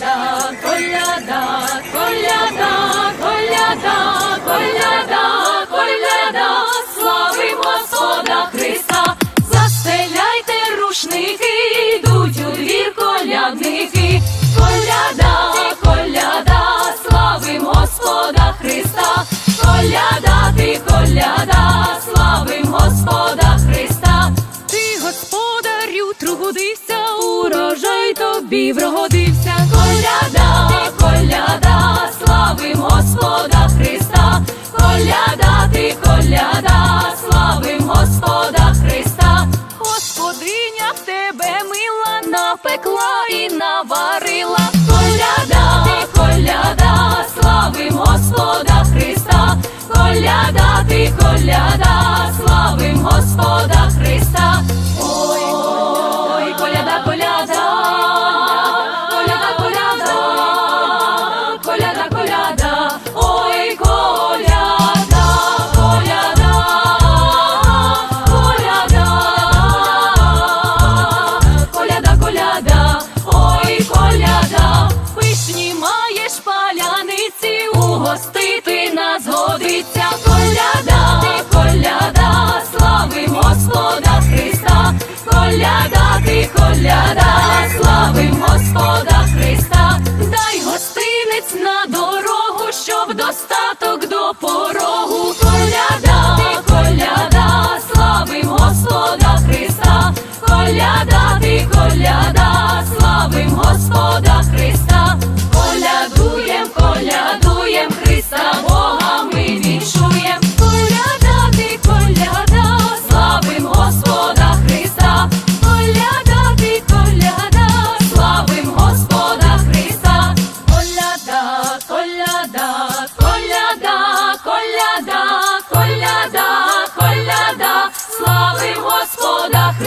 down. тобі вродився, коляда, коляда, слави Господа Христа, коляда ти, коляда, славим Господа Христа, Господиня в тебе мила, напекла і наварила, коляда, коляда, слави Господа Христа, коляда ти, коляда. Costa.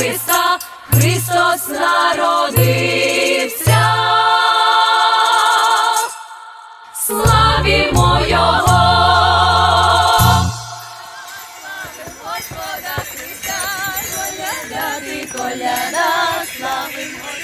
Христа, Христос народився, славімо Його! Господа Христа, коляда, ти коляда, славимо.